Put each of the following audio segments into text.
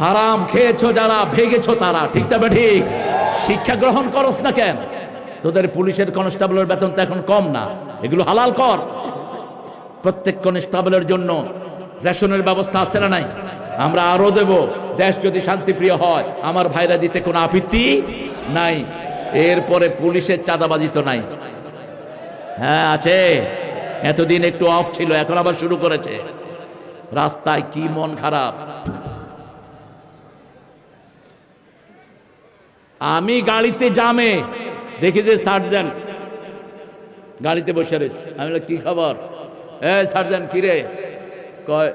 হারাম খেয়েছো যারা, ভেগেছো তারা, ঠিক তবে ঠিক? শিক্ষা গ্রহণ করস না কেন? তোদের পুলিশের কনস্টেবলের বেতন তো এখন কম না, এগুলো হালাল কর। প্রত্যেক কনস্টেবলের জন্য রেশনের ব্যবস্থা আছে না নাই? আমরা আরও দেব, দেশ যদি শান্তিপ্রিয় হয়, আমার ভাইরা দিতে কোনো আপত্তি নাই। এরপরে পুলিশের চাঁদাবাজি তো নাই। হ্যাঁ আছে। এতদিন একটু অফ ছিল, এখন আবার শুরু করেছে। রাস্তায় কি মন খারাপ? আমি গাড়িতে জামে। দেখি যে সার্জেন্ট গাড়িতে বসে রয়েছে। আমি কি খবর? এ সার্জেন্ট কিরে কয়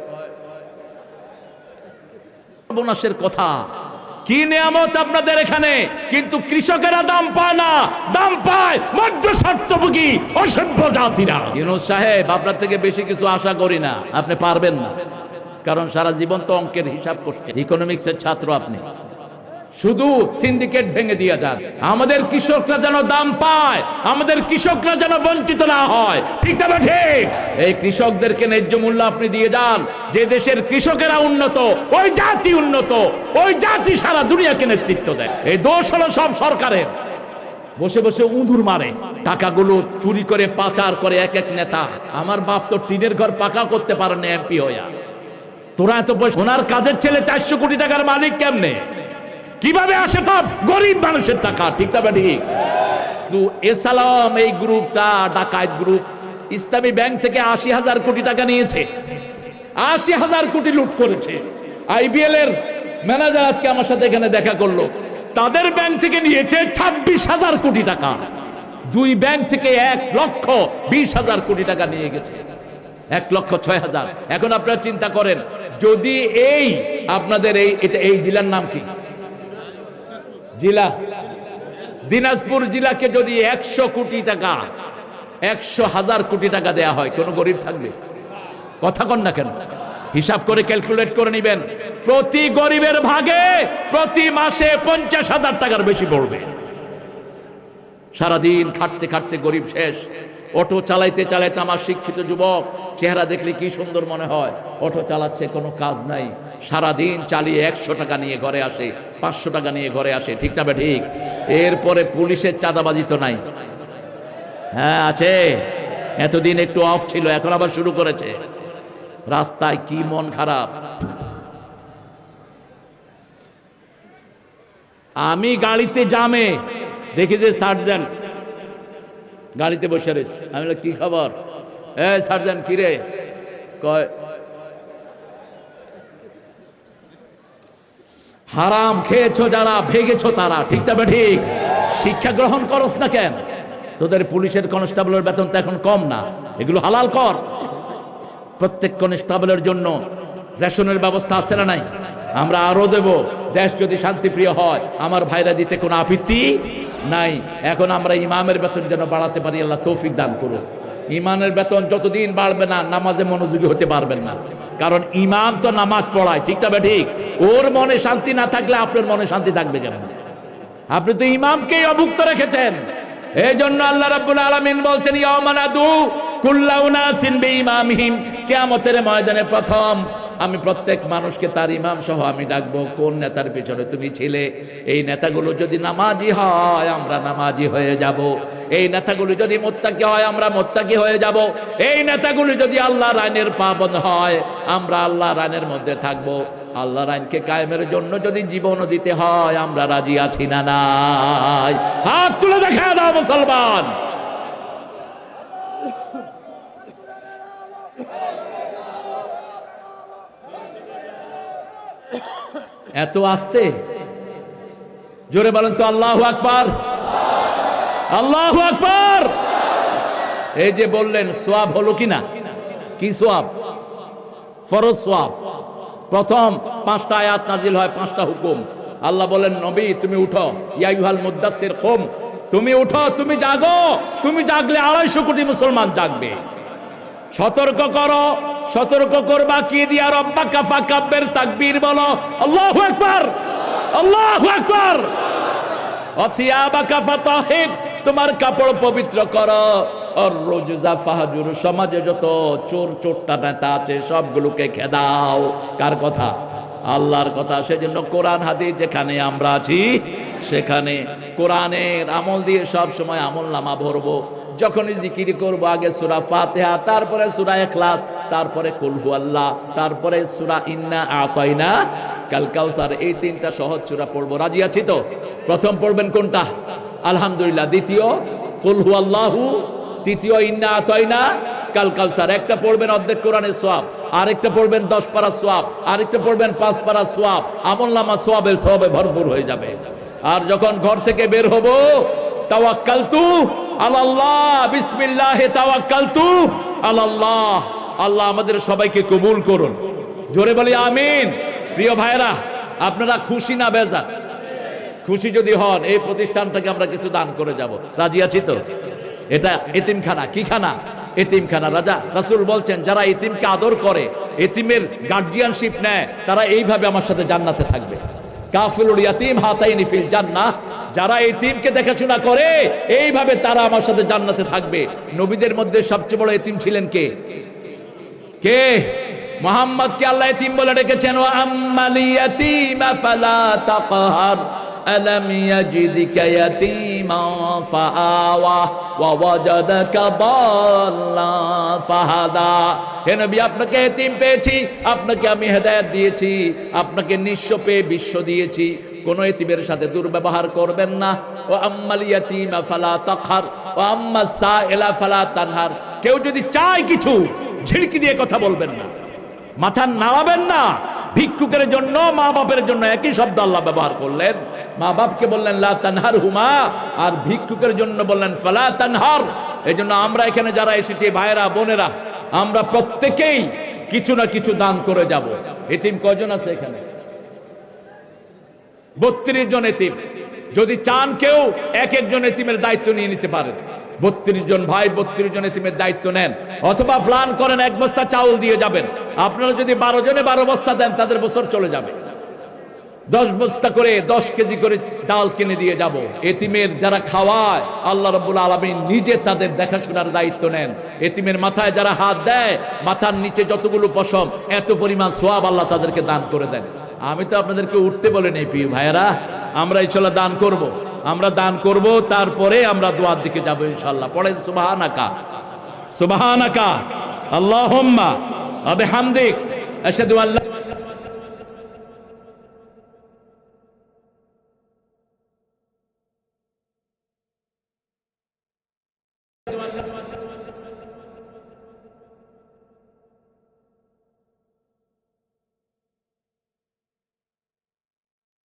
কথা। কি নিয়ামত আপনাদের এখানে? কিন্তু কৃষকেরা দাম পায় না। দাম পায় মধ্য স্বার্থভোগী অসভ্য জাতিরা। ইউনুস সাহেব, আপনার থেকে বেশি কিছু আশা করি না। আপনি পারবেন না। কারণ সারা জীবন তো অঙ্কের হিসাব করছে ইকোনমিক্সের ছাত্র আপনি। শুধু সিন্ডিকেট ভেঙে দিয়ে যান আমাদের কৃষকরা যেন দাম পায়, আমাদের কৃষকরা যেন বঞ্চিত না হয়। ঠিক তবে ঠিক? এই কৃষকদেরকে ন্যায্য মূল্য আপনি দিয়ে যান। যে দেশের কৃষকেরা উন্নত, ওই জাতি উন্নত, ওই জাতি সারা দুনিয়াকে নেতৃত্ব দেয়। এই দোষ হলো সব সরকারের। বসে বসে উঁধুর মারে। টাকাগুলো চুরি করে, পাচার করে এক এক নেতা। আমার বাপ তো টিনের ঘর পাকা করতে পারে না, এমপি হইয়া। তোরা এত পয়সা ওনার কাজের ছেলে চারশো কোটি টাকার মালিক কেমনে? কীভাবে আসে সব গরিব মানুষের টাকা, ঠিক তবে ঠিক তো এসালাম এই গ্রুপটা, ডাকাত গ্রুপ, ইসলামী ব্যাংক থেকে আশি হাজার কোটি টাকা নিয়েছে। আশি হাজার কোটি লুট করেছে। আইবিএল এর ম্যানেজার আজকে আমার সাথে এখানে দেখা করল। তাদের ব্যাংক থেকে নিয়েছে ছাব্বিশ হাজার কোটি টাকা। দুই ব্যাংক থেকে এক লক্ষ বিশ হাজার কোটি টাকা নিয়ে গেছে। এক লক্ষ ছয় হাজার। এখন আপনারা চিন্তা করেন, যদি এই আপনাদের এই, এটা এই জেলার নাম কি? জেলা। দিনাজপুর জেলাকে যদি একশো কোটি টাকা, একশো হাজার কোটি টাকা দেয়া হয়, কোনো গরিব থাকবে? কথা কন না কেন? হিসাব করে ক্যালকুলেট করে নিবেন। প্রতি গরিবের ভাগে প্রতি মাসে পঞ্চাশ হাজার টাকার বেশি পড়বে। সারাদিন খাটতে খাটতে গরিব শেষ। অটো চালাইতে চালাইতে আমার শিক্ষিত যুবক চেহারা দেখলে কি সুন্দর মনে হয়? অটো চালাচ্ছে, কোনো কাজ নাই। সারাদিন চালিয়ে একশো টাকা নিয়ে ঘরে আসে, পাঁচশো টাকা নিয়ে ঘরে আসে, ঠিক না ঠিক? এরপরে পুলিশের চাঁদাবাজি তো নাই। হ্যাঁ আছে। এতদিন একটু অফ ছিল, এখন আবার শুরু করেছে। রাস্তায় কি মন খারাপ? আমি গাড়িতে জামে, দেখি যে সার্জেন্ট গাড়িতে বসে রয়েছে আমি বললাম, কি খবর? এ সার্জেন্ট কিরে কয় হারাম খেয়েছো যারা ভেগেছো তারা ঠিক তবে ঠিক? শিক্ষা গ্রহণ করস না কেন? তোদের পুলিশের কনস্টেবলের বেতন তো এখন কম না। এগুলো হালাল কর। প্রত্যেক কনস্টেবলের জন্য রেশনের ব্যবস্থা আছে না নাই? আমরা আরও দেব। দেশ যদি শান্তিপ্রিয় হয় আমার ভাইরা দিতে কোনো আপত্তি? নাই। এখন আমরা ইমামের বেতন যেন বাড়াতে পারি, আল্লাহ তৌফিক দান করুন ইমানের বেতন যতদিন বাড়বে না, নামাজে মনোযোগী হতে পারবেন না। কারণ ইমাম তো নামাজ পড়ায়, ঠিক তবে ঠিক। ওর মনে শান্তি না থাকলে আপনার মনে শান্তি থাকবে কেমন? আপনি তো ইমামকেই অভুক্ত রেখেছেন। এই জন্য আল্লাহ রাব্বুল আলামিন বলছেন ইয়ামানাদু কুল্লাউনাসিন বিইমামিহিম। কিয়ামতের ময়দানে প্রথম আমি প্রত্যেক মানুষকে তার ইমাম সহ আমি ডাকবো, কোন নেতার পিছনে তুমি ছিলে? এই নেতাগুলো যদি নামাজি হয়, আমরা নামাজি হয়ে যাব। এই নেতাগুলো যদি মোত্তাকি হয়, আমরা মোত্তাকি হয়ে যাব। এই নেতাগুলো যদি আল্লাহর আইনের পাবন হয়, আমরা আল্লাহ আইনের মধ্যে থাকব। আল্লাহ আইনকে কায়েমের জন্য যদি জীবনও দিতে হয়, আমরা রাজি আছি না নাই? হাত তুলে দেখা দাও মুসলমান। এত আসতে? জোরে বলেন তো, আল্লাহ আকবার। আল্লাহ আকবার। এই যে বললেন, সোয়াব হলো কিনা? কি সোয়াব? ফরজ সোয়াব। প্রথম পাঁচটা আয়াত নাজিল হয়, পাঁচটা হুকুম। আল্লাহ বলেন, নবী, তুমি উঠো। ইয়াইহাল মুদাসসির, কম। তুমি উঠো, তুমি জাগো। তুমি জাগলে আড়াইশো কোটি মুসলমান জাগবে। সতর্ক করো। সতর্ক করবা, কি দিয়া রব্বা, কাফা, কাব্যের তাকবীর বলো। আল্লাহু আকবার আল্লাহু আকবার। অসিয়াবাকা ফাতাহির তোমার কাপড় পবিত্র করো। রোজা ফাহাজুর সমাজে যত চোর চোরটা নেতা আছে, সবগুলোকে খেদাও। কার কথা? আল্লাহর কথা। সেজন্য কোরআন, হাদিস যেখানে আমরা আছি, সেখানে কোরআনের আমল দিয়ে সব সময় আমল নামা ভরবো। যখনই জিকির করব, আগে সুরা ফাতেহা, তারপরে সুরা এখলাস তারপরে কুলহু আল্লাহ তারপরে সুরা ইন্না আতাইনা। কাল কাউসার, এই তিনটা সহজ সুরা পড়ব। রাজি আছি তো? প্রথম পড়বেন কোনটা? আলহামদুলিল্লাহ। দ্বিতীয় কুলহু আল্লাহু তৃতীয়, ইন্না আতাইনা। কাল কাউসার, একটা পড়বেন অর্ধেক কোরআনের সোয়াব আরেকটা পড়বেন দশ পারা সোয়াব আরেকটা পড়বেন পাঁচ পারা সোয়াব আমল নামা সোয়াবের সোয়াবে ভরপুর হয়ে যাবে। আর যখন ঘর থেকে বের হব, তাওয়াক্কালতু আলাল্লাহ, বিসমিল্লাহ তাওয়াক্কালতু আলাল্লাহ। আল্লাহ আমাদের সবাইকে কবুল করুন। জোরে বলি আমিন। প্রিয় ভাইরা আপনারা খুশি না বেজার? খুশি যদি হন, এই প্রতিষ্ঠানটাকে আমরা কিছু দান করে যাব। রাজি আছি তো? এটা এতিমখানা। কি খানা? এতিমখানা। রাজা, রাসূল বলছেন, যারা এতিমকে আদর করে, এতিমের গার্জিয়ানশিপ নেয়, তারা এইভাবে আমার সাথে জান্নাতে থাকবে। যারা এতিমকে দেখাশোনা করে, এইভাবে তারা আমার সাথে জান্নাতে থাকবে। নবীদের মধ্যে সবচেয়ে বড় এতিম ছিলেন কে? কে মোহাম্মদ কে আল্লাহ এতিম বলে ডেকেছেন ও আম্মালি ইয়াতিমা ফালা তাকহার ألم يجدك يتيما فآوى ووجدك ضالا فهدى হে নবী আপনাকে এতিম পেয়েছি আপনাকে আমি হেদায়েত দিয়েছি আপনাকে নিঃস্ব পেয়ে বিশ্ব দিয়েছি কোন এতিমের সাথে দুর্ব্যবহার করবেন না ও আম্মাল ইয়াতিমা ফালা তাকহার ও আম্মা সাইলা ফালা তানহার কেউ যদি চায় কিছু ঝিড়কি দিয়ে কথা বলবেন না। মাথা নাড়াবেন না। ভিক্ষুকের জন্য, মা বাপের জন্য একই শব্দ আল্লাহ ব্যবহার করলেন। মা বাপকে বললেন, লা তানহার হুমা। আর ভিক্ষুকের জন্য বললেন, ফালা তানহার। এই জন্য আমরা এখানে যারা এসেছি ভাইরা বোনেরা, আমরা প্রত্যেকেই কিছু না কিছু দান করে যাব। এতিম কজন আছে এখানে? বত্রিশ জন এতিম। যদি চান কেউ এক একজন এতিমের দায়িত্ব নিয়ে নিতে পারেন। বত্রিশ জন ভাই, বত্রিশ জন এতিমের দায়িত্ব নেন। অথবা প্ল্যান করেন এক বস্তা চাউল দিয়ে যাবেন। আপনারা যদি বারো জনে বারো বস্তা দেন, তাদের বছর চলে যাবে। দশ বস্তা করে দশ কেজি করে ডাল কিনে দিয়ে যাব। এতিমের যারা খাওয়ায়, আল্লাহ রব্বুল আলমিন নিজে তাদের দেখাশোনার দায়িত্ব নেন। এতিমের মাথায় যারা হাত দেয়, মাথার নিচে যতগুলো পশম, এত পরিমাণ সোয়াব আল্লাহ তাদেরকে দান করে দেন। আমি তো আপনাদেরকে উঠতে বলে নেই প্রিয় ভাইয়েরা। আমরা এই চলা দান করব। আমরা দান করব, তারপরে আমরা দোয়ার দিকে যাব ইনশাল্লাহ পড়েন সুবাহানাকা। সুবাহানাকা। আল্লাহুম্মা। আবে হামদিক আশহাদু আল্লাহ